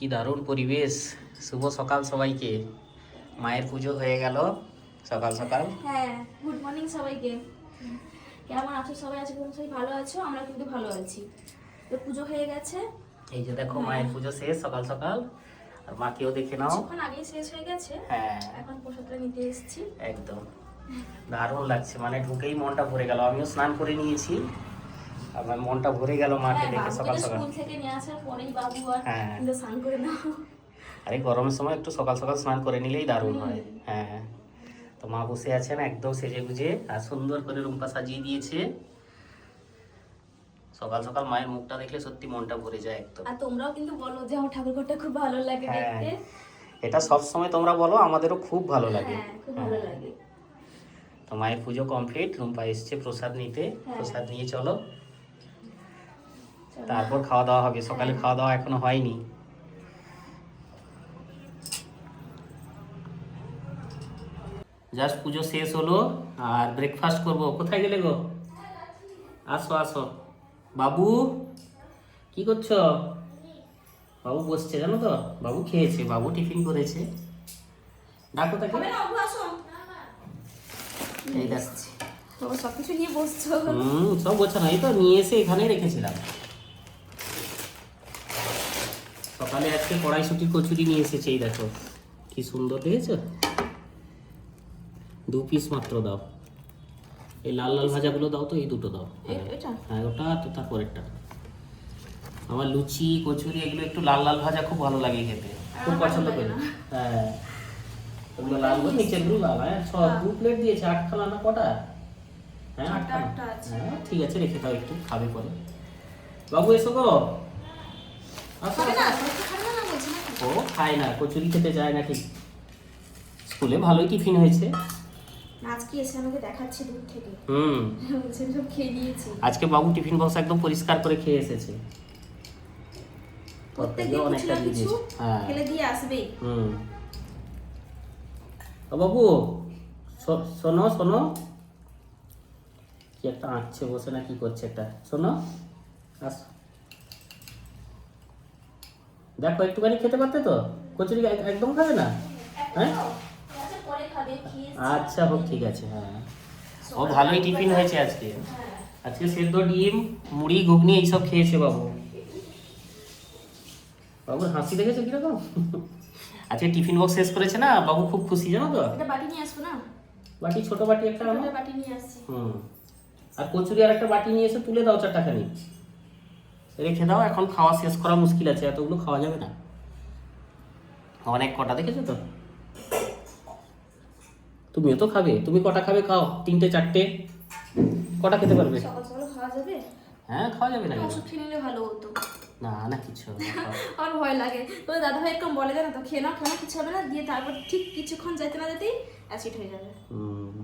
কি দারুণ পরিবেশ। শুভ সকাল সবাইকে। মায়ের পুজো হয়ে গেল। সকাল সকাল। হ্যাঁ গুড মর্নিং সবাইকে। কেমন আছো সবাই? আছো সবাই ভালো আছো আমরা কিন্তু ভালো আছি। তো পুজো হয়ে গেছে। এই যে দেখো মায়ের পুজো শেষ সকাল সকাল। আর মা মাকেও দেখে নাও। কিছুক্ষণ আগেই শেষ হয়ে গেছে। হ্যাঁ। এখন প্রসাদটা নিতে এসেছি। একদম। দারুণ লাগছে। মানে ঢুকেই মনটা ভরে গেল। আমিও স্নান করে নিয়েছি। আমার মনটা ভরে গেল মাকে হ্যাঁ দেখে সকাল সকাল। স্কুল থেকে নিয়ে আসার পরেই বাবু আর হ্যাঁ। স্নান করে নাও। আরে গরমের সময় একটু সকাল সকাল স্নান করে নিলেই দারুণ হয়। হ্যাঁ। তো মা বসে আছেন একদম সেজে গুজে আর সুন্দর করে রুমটা সাজিয়ে দিয়েছে। সকাল সকাল মায়ের মুখটা দেখলে সত্যি মনটা ভরে যায় একদম। আর তোমরাও কিন্তু বলো যে আমার ঠাকুরঘরটা খুব ভালো লাগে হ্যাঁ। দেখতে। এটা সব সময় তোমরা বলো আমাদেরও খুব ভালো লাগে। হ্যাঁ খুব ভালো লাগে। তো মায়ের পুজো কমপ্লিট রুম্পা এসছে প্রসাদ নিতে। প্রসাদ নিয়ে চলো। তারপর খাওয়া দাওয়া হবে সকালে খাওয়া দাওয়া এখনও হয়নি। জাস্ট পুজো শেষ হলো আর ব্রেকফাস্ট করব। কোথায় গেলে গো? আসো আসো। বাবু কি করছ? বাবু বসছে জানো তো? বাবু খেয়েছে বাবু টিফিন করেছে। ডাকো তাকে। এই দেখো বাবা সবকিছু নিয়ে বসছো। হুম সব গোছানো এই তো নিয়ে এসে এখানেই রেখেছিলাম। সকালে আজকে কড়াইশুটি কচুরি নিয়ে এসেছে এই দেখো। কি সুন্দর দেখেছ? দু পিস মাত্র দাও। এই লাল লাল ভাজাগুলো দাও তো এই দুটো দাও। হ্যাঁ। হ্যাঁ ওটা তো তারপরেরটা আমার লুচি কচুরি এগুলো একটু লাল লাল ভাজা খুব ভালো লাগে খেতে। খুব পছন্দ করি। হ্যাঁ। ওগুলো লাল করে নিচেরগুলো লাল। হ্যাঁ ছ দু প্লেট দিয়েছে আটখানা না কটা? হ্যাঁ আটখানা। হ্যাঁ ঠিক আছে রেখে দাও একটু খাবে পরে। বাবু এসো গো। ও খায় না কচুরি খেতে যায় না ঠিক স্কুলে ভালোই টিফিন হয়েছে। আজকে এসে আমাকে দেখাচ্ছে দূর থেকে? হুম। সব খেয়ে নিয়েছি। আজকে বাবু টিফিন বক্স একদম পরিষ্কার করে খেয়ে এসেছে। প্রত্যেকদিন কিছু না কিছু হ্যাঁ। ফেলে দিয়ে আসবেই হুম। ও বাবু শোনো শোনো। কি একটা আঁকছে বসে না কি করছে একটা? শোনো। আস। দেখো একটুখানি খেতে পারতে তো? কচুরি এক- একদম খাবে না? হ্যাঁ? আচ্ছা, আচ্ছা হোক ঠিক আছে হ্যাঁ। ও ভালোই টিফিন হয়েছে আজকে। আজকে সেদ্ধ ডিম মুড়ি ঘুগনি এইসব খেয়েছে বাবু। বাবুর হাসি দেখেছ কীরকম? আজকে টিফিন বক্স শেষ করেছে না? বাবু খুব খুশি জানো তো? বাটি নিয়ে আসব না? বাটি ছোট বাটি একটা বাটি নিয়ে আসছি। হুম। আর কচুরি আর একটা বাটি নিয়ে এসে তুলে দাও চারটাখানি। রেখে দাও এখন খাওয়া শেষ করা মুশকিল আছে এতগুলো খাওয়া যাবে না। অনেক কটা দেখেছ তো? তুমিও তো খাবে তুমি কটা খাবে খাও তিনটে চারটে কটা খেতে পারবে? হ্যাঁ খাওয়া যাবে না? ওষুধ খেয়ে নিলে ভালো হতো। না না কিছু হবে না, আমার ভয় লাগে। তো দাদা ভাই এরকম বলে দেয় না তো খেয়ে নাও খেয়ে কিছু হবে না দিয়ে তারপর ঠিক কিছুক্ষণ যেতে না যেতেই অ্যাসিড হয়ে যাবে। হুম।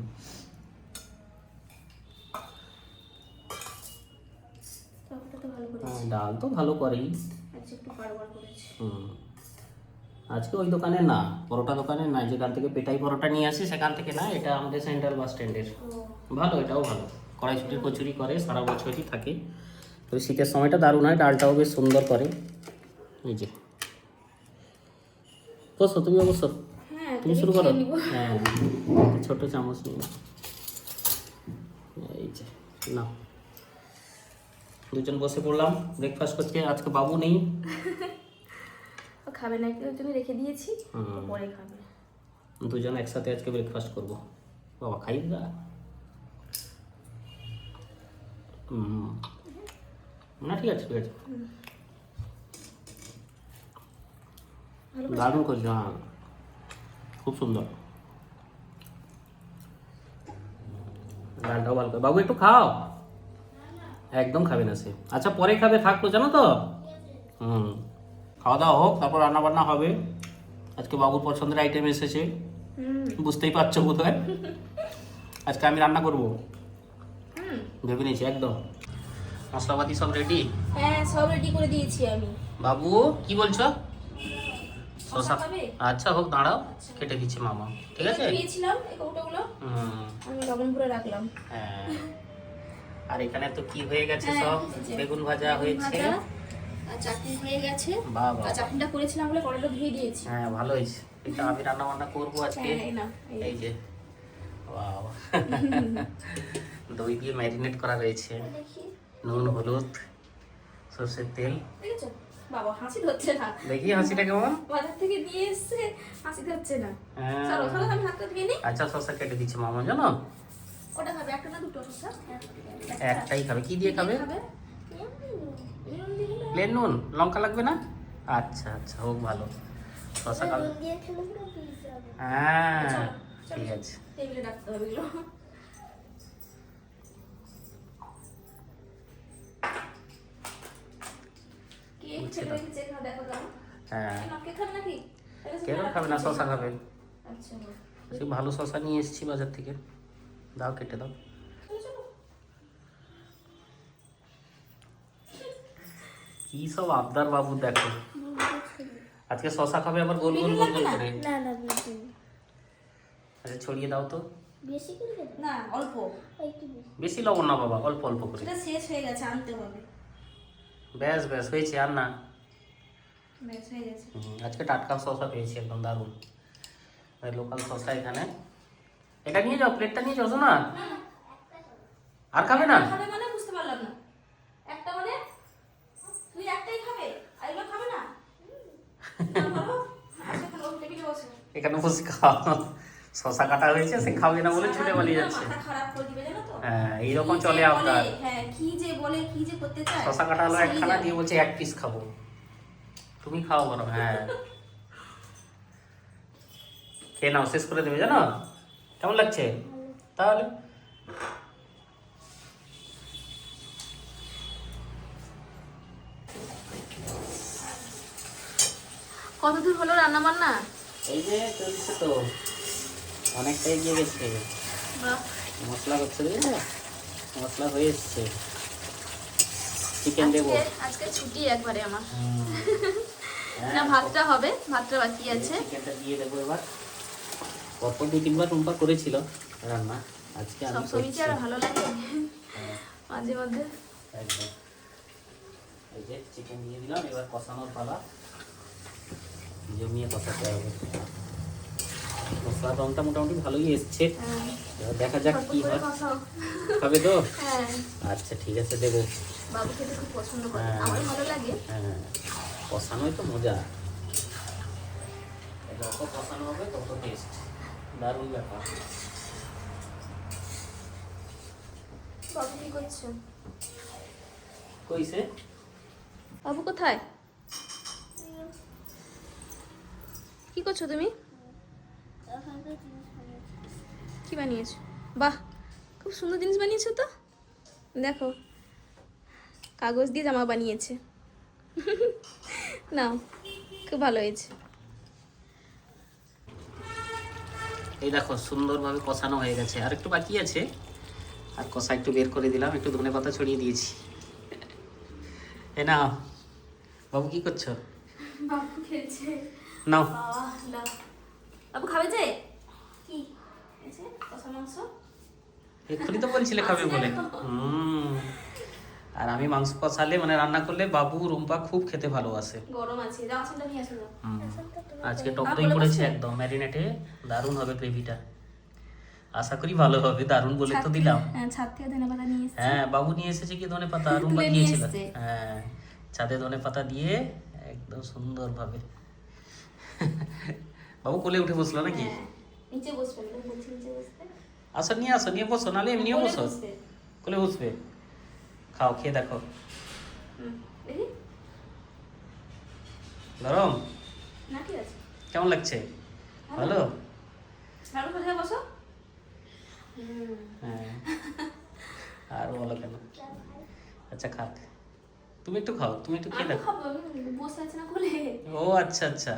তরকারিটা তো ভালো হ্যাঁ, করেছি ডাল তো ভালো করেই। আজকে হুম। আজকে ওই দোকানে না পরোটা দোকানে না যেখান থেকে পেটাই পরোটা নিয়ে আসি সেখান থেকে না এটা আমাদের সেন্ট্রাল বাস স্ট্যান্ডের। ভালো এটাও ভালো। কড়াইশুটির কচুরি করে সারা বছরই থাকে। তো শীতের সময়টা দারুণ হয় ডালটাও বেশ সুন্দর করে। এই যে। বসো তুমি বসো হ্যাঁ তুমি শুরু করো। হ্যাঁ ছোট চামচ নিয়ে এই যে না দুজন বসে পড়লাম ব্রেকফাস্ট করতে। আজকে বাবু নেই। ও খাবে না একটু জন্য রেখে দিয়েছি। পরে খাবে। দুজন একসাথে আজকে ব্রেকফাস্ট করব। বাবা খাই না। হুম। না ঠিক আছে ঠিক আছে। দারুণ করছ হ্যাঁ। খুব সুন্দর। ডালটাও ভালো বাবু একটু খাও। একদম খাবে না সে। আচ্ছা পরে খাবে থাকল জানো তো? হুম। খাওয়া দাওয়া হোক তারপর রান্না বান্না হবে। আজকে বাবুর পছন্দের আইটেম এসেছে। বুঝতেই পারছ বোধ হয় আজকে আমি রান্না করব। হুম। ভেবে নিয়েছি একদম। মশলাপাতি সব রেডি হ্যাঁ সব রেডি করে দিয়েছি আমি। বাবু কি বলছো? শসা আচ্ছা হোক দাঁড়াও। কেটে দিচ্ছে মামা। ঠিক আছে? দিয়েছিলাম এই কৌটোগুলো। হুম। আমি লবণ করে রাখলাম। হ্যাঁ। আর এখানে তো কি হয়ে গেছে হ্যাঁ, সব? বেগুন ভাজা হয়েছে। চাটনি হয়ে গেছে। বাবা। আর চাটনিটা করেছিলাম বলে কড়াইটা ধুয়ে দিয়েছি। হ্যাঁ ভালো হয়েছে। এটা আমি রান্না বান্না করব আজকে। হ্যাঁ, এই যে। বাবা। দই দিয়ে ম্যারিনেট করা রয়েছে নুন হলুদ সর্ষের তেল। বাবা হাসি ধরছে না। দেখি হাসিটা কেমন? বাজার থেকে নিয়ে এসছে হাসি ধরছে না। হ্যাঁ। চলো চলো আমি হাতটা ধুয়ে নিই। আচ্ছা শসা কেটে দিচ্ছে মামা জানো? ওটা খাবে একটা না দুটো একটাই খাবে। কি দিয়ে খাবে? প্লেন নুন? লঙ্কা লাগবে না? আচ্ছা আচ্ছা হোক ভালো। শসা খাবে। হ্যাঁ ঠিক আছে। টেবিলে রাখতে হবে এগুলো। হ্যাঁ। খাবে কেন খাবে? না? শসা খাবে। আচ্ছা। ভালো শসা নিয়ে এসেছি বাজার থেকে। দাও কেটে দাও চলো, চলো। কি সব আবদার বাবু দেখো আজকে শসা খাবে আবার গোল গোল গোল গোল করে না না বেশি আচ্ছা ছড়িয়ে দাও তো বেশি করে দেবো না অল্প একটু বেশি বেশি লবণ না বাবা অল্প অল্প করে সেটা শেষ হয়ে গেছে আনতে হবে ব্যাস ব্যাস হয়েছে আর না ব্যাস হয়ে গেছে হুম, আজকে টাটকা শসা পেয়েছি একদম দারুণ লোকাল শসা এখানে এটা নিয়ে যাও প্লেটটা নিয়ে যাও না আর খাবে না? খাবে মানে বুঝতে পারলাম না। একটা মানে তুই একটাই খাবে আর এগুলো খাবে না। আচ্ছা, এখন বসো। এখানে বসে খাও। শসা কাটা হয়েছে সে খাবে না বলে ছুটে পালিয়ে যাচ্ছে। হ্যাঁ এইরকম চলে আপনার হ্যাঁ কি যে বলে কি যে শসা কাটা হলো সেই একখানা দিয়ে বলছে এক পিস খাব। তুমি খাও বলো হ্যাঁ। খেয়ে নাও শেষ করে দেবে জানো? কেমন লাগছে? তাহলে কত দূর হলো রান্না বান্না এই যে চলছে তো। অনেকটা এগিয়ে গেছে। মশলা বুঝলে? মশলা হয়ে এসছে। চিকেন দেবো। আজকে ছুটি একবারে আমার। হ্যাঁ, না ভাতটা হবে ভাতটা বাকি আছে। চিকেনটা দিয়ে দেবো এবার। পরপর দু তিনবার টুম্পা করেছিল। রান্না আজকে আমি সব সবজি করছি। আর ভালো লাগে? হ্যাঁ, মাঝে মধ্যে? একদম। এই যে চিকেন দিয়ে দিলাম এবার কষানোর পালা। জমিয়ে কষাতে হবে। মশলার রংটা মোটামুটি ভালোই এসছে। হ্যাঁ, দেখা যাক কি হয়। খাবে তো? হ্যাঁ। আচ্ছা ঠিক আছে দেবো। বাবু খেতে খুব পছন্দ করে। আমার ভালো লাগে। হ্যাঁ। কষানোই তো মজা। যত কষানো হবে তত টেস্ট দারুণ ব্যাপার। বাবু কি করছ? কইছে? বাবু কোথায়? কি করছ তুমি? কি বানিয়েছো? বাহ খুব সুন্দর জিনিস বানিয়েছো তো? দেখো কাগজ দিয়ে জামা বানিয়েছে। নাও খুব ভালো হয়েছে। এই দেখো সুন্দরভাবে কষানো হয়ে গেছে। আর একটু বাকি আছে। আর কষা একটু বের করে দিলাম একটু ধনে পাতা ছড়িয়ে দিয়েছি। এ না বাবু কি করছ? বাবু খেলছে। নাও। বাবু খাবে যে? কি? কষা মাংস। এক্ষুনি তো বলছিলে খাবে বলে। হুম। আর আমি মাংস কষালে মানে রান্না করলে বাবু রুম্পা খুব খেতে ভালোবাসে। গরম আছে জামা ষাঁড়টা নিয়ে আসো আজকে টক দই পড়েছে একদম ম্যারিনেটে দারুণ হবে গ্রেভিটা। আশা করি ভালো হবে দারুণ বলে তো দিলাম। হ্যাঁ ছাদ থেকে ধনে পাতা নিয়ে এসেছি। হ্যাঁ বাবু নিয়ে এসেছে কি ধনে পাতা রুম্পা দিয়েছিল হ্যাঁ ছাদে ধনে পাতা দিয়ে একদম সুন্দরভাবে। বাবু কোলে উঠে বসল নাকি? হ্যাঁ, নিচে বসবে নিচে বসতে আসো নিয়ে আসো নিয়ে বসো নাহলে এমনিও বসো। কোলে বসবে? খাও খেয়ে দেখো। হুম, গরম না ঠিক আছে। কেমন লাগছে? ভালো। হ্যাঁ। আর বলো কেন? আচ্ছা খাক। তুমি একটু খাও তুমি একটু খেয়ে দেখো। খাব আমি বসে আছি না কোলে। ও আচ্ছা আচ্ছা।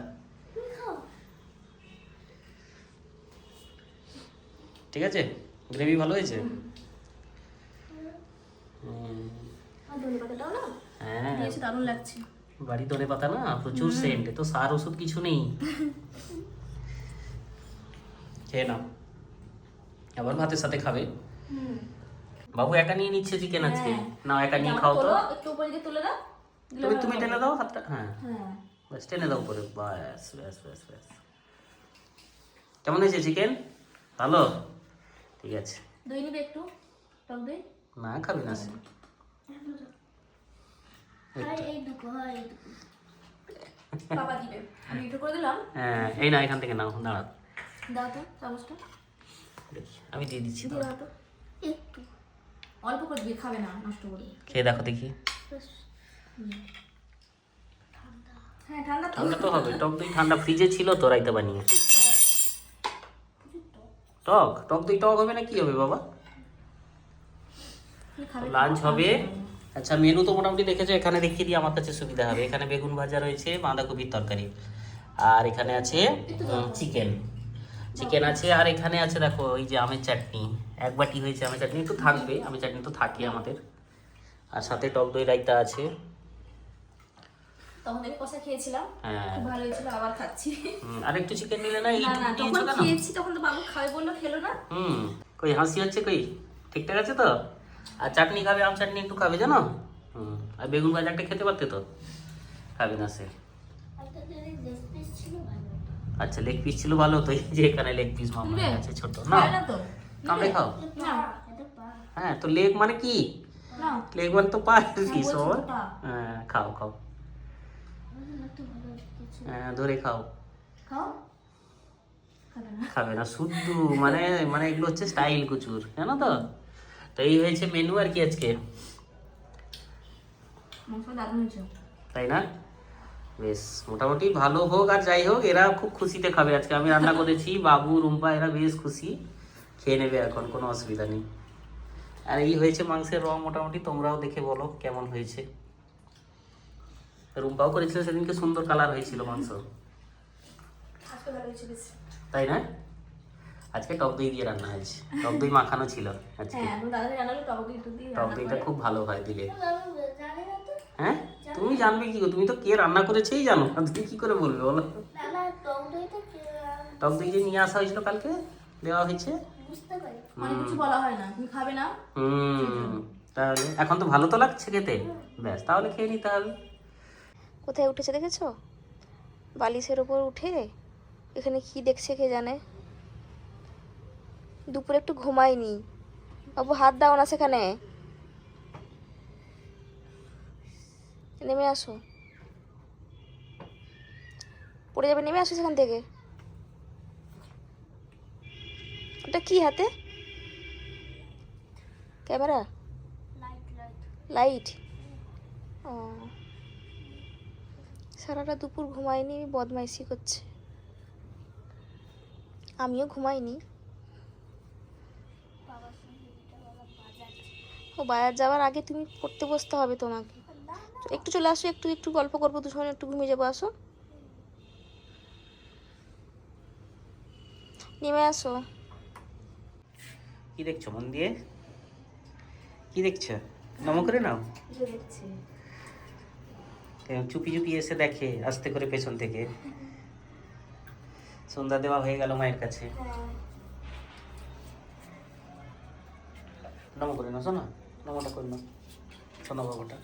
ঠিক আছে? গ্রেভি ভালো হয়েছে হুম, আর ধনে পাতাটাও না হ্যাঁ। দারুণ লাগছে। বাড়ি ধনে পাতা না? প্রচুর সেন্ট তো সার ওষুধ কিছু নেই। খেয়ে নাও। আবার ভাতের সাথে খাবে। বাবু একা নিয়ে নিচ্ছে চিকেন আজকে। হ্যাঁ। না একা নিয়ে খাও তো। একটু উপরে দিকে তুলে দাও। তুমি তুমি টেনে দাও হাতটা। হ্যাঁ। হ্যাঁ। ব্যাস টেনে দাও উপরে। ব্যাস ব্যাস ব্যাস ব্যাস। কেমন হয়েছে চিকেন ভালো? ঠিক আছে। দই নিবে একটু? টক দই? না খাবি না? সে। হয় হয় এই না এখান থেকে নাও দাঁড়া দাও তো চামচটা। আমি দিয়ে দিচ্ছি দিয়ে একটু। অল্প করে দিবি খাবে না নষ্ট করে। খেয়ে দেখো দেখি। হ্যাঁ ঠান্ডা তো। ঠান্ডা তো হবে টক দই ঠান্ডা ফ্রিজে ছিল তো রাইতে বানিয়ে। টক? টক দই টক হবে না কি হবে বাবা? লাঞ্চ হবে। আচ্ছা মেনু তো মোটামুটি দেখেছ এখানে দেখিয়ে দিই আমার কাছে সুবিধা হবে। এখানে বেগুন ভাজা রয়েছে বাঁধাকপির তরকারি। আর এখানে আছে চিকেন চিকেন আছে আর এখানে আছে দেখো ওই যে আমের চাটনি। এক বাটি হয়েছে আমের চাটনি একটু থাকবে আমের চাটনি তো থাকে আমাদের। আর সাথে টক দই রাইতা আছে। তখন আমি কষা খেয়েছিলাম হ্যাঁ। খুব ভালো হয়েছিল আবার খাচ্ছি। আর একটু চিকেন নিলে না না এইটুকু না দিয়েছ তখন খেয়েছি তখন তো বাবু খাবে বলল খেলো না। হুম কই হাসি হচ্ছে কই? ঠিকঠাক আছে তো? আর চাটনি খাবে আম চাটনি একটু খাবে জানো? হুম আর বেগুন ভাজাটা খেতে পারতে তো? খাবে না সে। একটা। আচ্ছা লেগ পিস ছিল ভালো তো এই যে এখানে লেগ পিস মামা আছে ছোট না? কামড়ে খাও। পা, পা। হ্যাঁ তো লেগ মানে কি? লেগ মানে তো হ্যাঁ, পিস পা। হ্যাঁ খাও খাও। একটু। হ্যাঁ ধরে খাও। খাবে না। শুদ্ধ মানে মানে এগুলো হচ্ছে স্টাইল কুচুর জানো তো? তো এই হয়েছে মেনু আর কি আজকে? তাই না? বেশ মোটামুটি ভালো হোক আর যাই হোক এরা খুব খুশিতে খাবে আজকে। আমি রান্না করেছি বাবু রুম্পা এরা বেশ খুশি। খেয়ে নেবে এখন কোনো অসুবিধা নেই। আর এই হয়েছে মাংসের রং মোটামুটি তোমরাও দেখে বলো কেমন হয়েছে। রুম্পাও করেছিল সেদিনকে সুন্দর কালার হয়েছিল মাংস। তাই না? আজকে টক দই দিয়ে রান্না হয়েছে। টক দই মাখানো ছিল আজকে। হ্যাঁ টক দইটা খুব ভালো হয় দিলে। হ্যাঁ? তুমি জানবে কি? তুমি তো কে রান্না করেছেই জানো। তুমি কি করে বলবে বলো? টক দই যে নিয়ে আসা হয়েছিল কালকে দেওয়া হয়েছে? বুঝতে পারি। অনেক কিছু বলা হয় না। তুমি খাবে না? হুম তাহলে এখন তো ভালো তো লাগছে খেতে। ব্যাস তাহলে খেয়ে নিতে হবে। কোথায় উঠেছে দেখেছ? বালিশের ওপর উঠে? এখানে কি দেখছে কে জানে? দুপুরে একটু ঘুমায়নি বাবু হাত দাও না সেখানে। নেমে আসো। পড়ে যাবে নেমে আসো সেখান থেকে। ওটা কি হাতে? ক্যামেরা? লাইট, ও। সারাটা দুপুর ঘুমায়নি বদমাইশি করছে। আমিও ঘুমাইনি বাবার সঙ্গে এটা বাবা বাজাচ্ছে। ও বাজার যাওয়ার আগে তুমি পড়তে বসতে হবে তোমাকে। একটু চলে আসো একটু একটু গল্প করব দুজন একটু ঘুমিয়ে যাব আসো। নেমে আসো। কি দেখছ মন দিয়ে? কি দেখছ? নম করে নাও। চুপি চুপি এসে দেখে আস্তে করে পেছন থেকে। সন্ধ্যা দেওয়া হয়ে গেল মায়ের কাছে। নম করে নাও শোনা। নমটা করে নাও বাবুটা।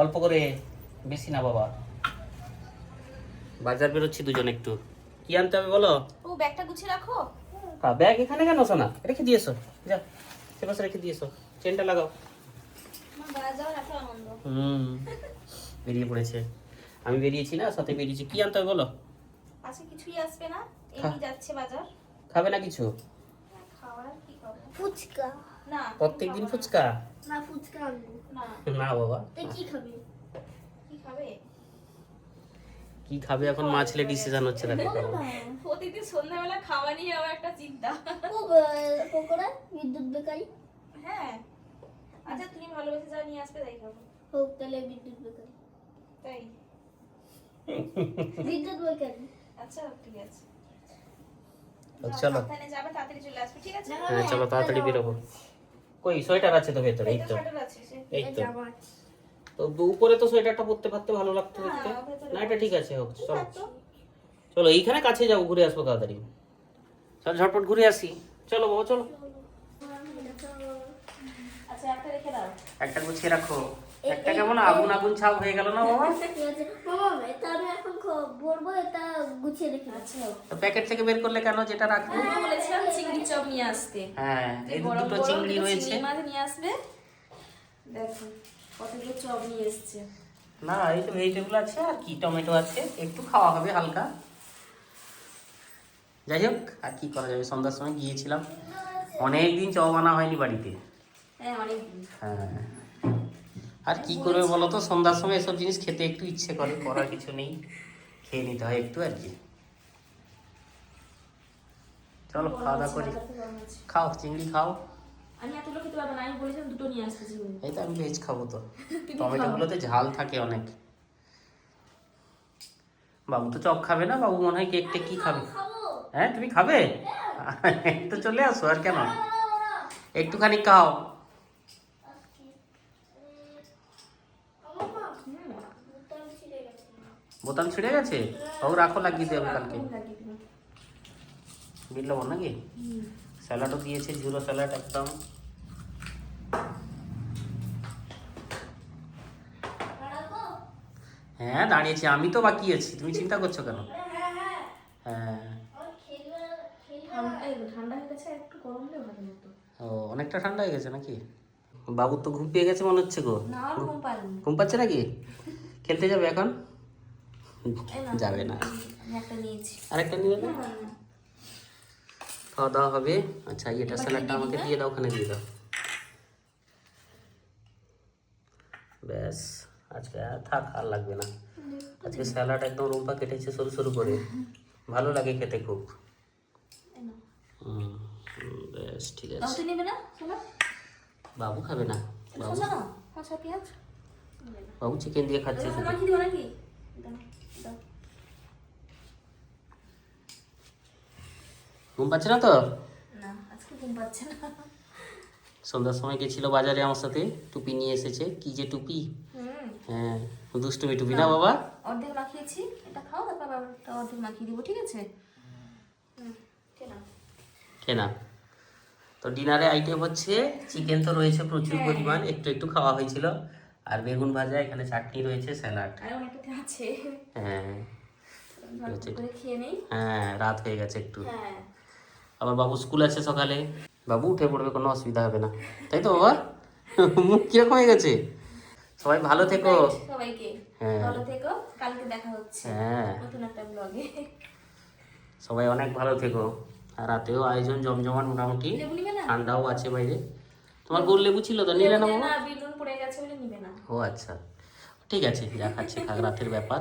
অল্প করে বেশি না বাবা। বাজার বেরোচ্ছি দুজন একটু। কি আনতে হবে বলো? ও ব্যাগটা গুছিয়ে রাখো। হ্যাঁ ব্যাগ এখানে কেন সোনা? রেখে দিয়েছ। যা সে পাশে রেখে দিয়েছ। চেনটা লাগাও। হুম বেরিয়ে পড়েছে। আমি বেরিয়েছি না? সাথে বেরিয়েছি। কি আনতে হবে বলো? আজকে কিছুই আসবে না। এমনি যাচ্ছে বাজার। খাবে না কিছু? খাওয়ার কি করব? ফুচকা। না প্রত্যেকদিন ফুচকা? না ফুচকা আনব। না। না বাবা। তা কি খাবি? কি খাবে? কি খাবে এখন মা ছেলে ডিসিশন হচ্ছে দেখো। প্রতিদিন সন্ধ্যাবেলা খাওয়া নিয়ে আমার একটা চিন্তা। পকোড়া বিদ্যুৎ বেকারি। হ্যাঁ। আচ্ছা তুমি ভালোবেসে যা নিয়ে আসবে তাই খাব। হোক তাহলে বিদ্যুৎ বেকারি। তাই? বিদ্যুৎ বেকারি আচ্ছা ঠিক আছে। চলো। চলে হ্যাঁ তাড়াতাড়ি বেরোবো কই সোয়েটার আছে তো ভেতরে এই তো এই উপরে তো সোয়েটারটা পরতে পারতে ভালো লাগতো দেখতে। হ্যাঁ, না এটা ঠিক আছে হোক চলো। চলো এইখানে কাছে যাব ঘুরে আসব তাড়াতাড়ি। চল ঝটপট ঘুরে আসি। চলো বাবা চলো। আচ্ছা একটা রেখে দাও। একটা গুছিয়ে রাখো। একটা কেমন আগুন আগুন ছাপ হয়ে গেল না বাবা? মামা এটা আমি এখন খ- এটা গুছিয়ে রেখে আচ্ছা তো প্যাকেট থেকে বের করলে কেন যেটা রাখব? আমি বলেছিলাম চিংড়ি চপ নিয়ে আসতে। হ্যাঁ এই দুটো চিংড়ি রয়েছে। মাছ নিয়ে আসবে। দেখো কতগুলো চপ নিয়ে এসছে। না এই তো ভেজিটেবল আছে আর কি টমেটো আছে। একটু খাওয়া হবে হালকা। যাই হোক আর কি করা যাবে? সন্ধ্যার সময় গিয়েছিলাম। অনেক দিন চপ আনা হয়নি বাড়িতে। হ্যাঁ অনেক হ্যাঁ আর কি করবে বলো তো? সন্ধ্যার সময় এসব জিনিস খেতে একটু ইচ্ছে করে করার কিছু নেই। খেয়ে নিতে হয় একটু আর কি। চলো খাওয়া দাওয়া করি। খাও চিংড়ি খাও। আমি এতগুলো খেতে পারব না আমি বলেছিলাম দুটো নিয়ে আসতে এই তো আমি ভেজ খাব তো। টমেটোগুলোতে ঝাল থাকে অনেক। বাবু তো চপ খাবে না? বাবু মনে হয় কেক টেক কি খাবে? হ্যাঁ তুমি খাবে? তো চলে আসো আর কেন? একটুখানি খাও। বোতাম ছিঁড়ে গেছে? বাবু রাখো লাগিয়ে দেবে কালকে। লবণ নাকি? স্যালাডও দিয়েছে ঝুরো স্যালাড একদম। হ্যাঁ দাঁড়িয়েছি। আমি তো বাকি আছি। তুমি চিন্তা করছ কেন? হ্যাঁ। ও অনেকটা ঠান্ডা হয়ে গেছে নাকি? বাবুর তো ঘুম পেয়ে গেছে মনে হচ্ছে গো। ঘুম পাচ্ছে নাকি? খেলতে যাবে এখন? যাবে না। আরেকটা নিয়ে যাবে খাওয়া দাওয়া হবে? আচ্ছা এটা স্যালাডটা আমাকে দিয়ে দাও ওখানে দিয়ে দাও। ব্যাস আজকে থাক আর লাগবে না। আজকে স্যালাড একদম রুম্পা কেটেছে সরু সরু করে। ভালো লাগে খেতে খুব। বেশ ঠিক আছে। বাবু খাবে না। বাবু চিকেন দিয়ে খাচ্ছে ঘুম পাচ্ছে না তো? না আজকে ঘুম পাচ্ছে না। সন্ধ্যার সময় গেছিল বাজারে আমার সাথে টুপি নিয়ে এসেছে। কি যে টুপি? হ্যাঁ দুষ্টুমি টুপি না বাবা? অর্ধেক মাখিয়েছি। এটা খাও তারপর একটা অর্ধেক মাখিয়ে দিব ঠিক আছে? কেনা। তো ডিনারে আইটেম হচ্ছে চিকেন তো রয়েছে প্রচুর পরিমাণ একটু একটু খাওয়া হয়েছিল। আর বেগুন ভাজা এখানে চাটনি রয়েছে স্যালাড। আছে। হ্যাঁ। হ্যাঁ রাত হয়ে গেছে একটু। হ্যাঁ। আবার বাবু স্কুল আছে সকালে? বাবু উঠে পড়বে কোনো অসুবিধা হবে না। তাই তো বাবা? মুখ কীরকম হয়ে গেছে? সবাই ভালো থেকো। সবাইকে। হ্যাঁ। ভালো থেকো। কালকে দেখা হচ্ছে। হ্যাঁ। নতুন একটা ব্লগে সবাই অনেক ভালো থেকো। আর রাতেও আয়োজন জমজমাট মোটামুটি। ঠান্ডাও আছে বাইরে। তোমার গোল লেবু ছিল তো? নিলে না বাবা ও আচ্ছা। ঠিক আছে যা খাচ্ছে খাক রাতের ব্যাপার।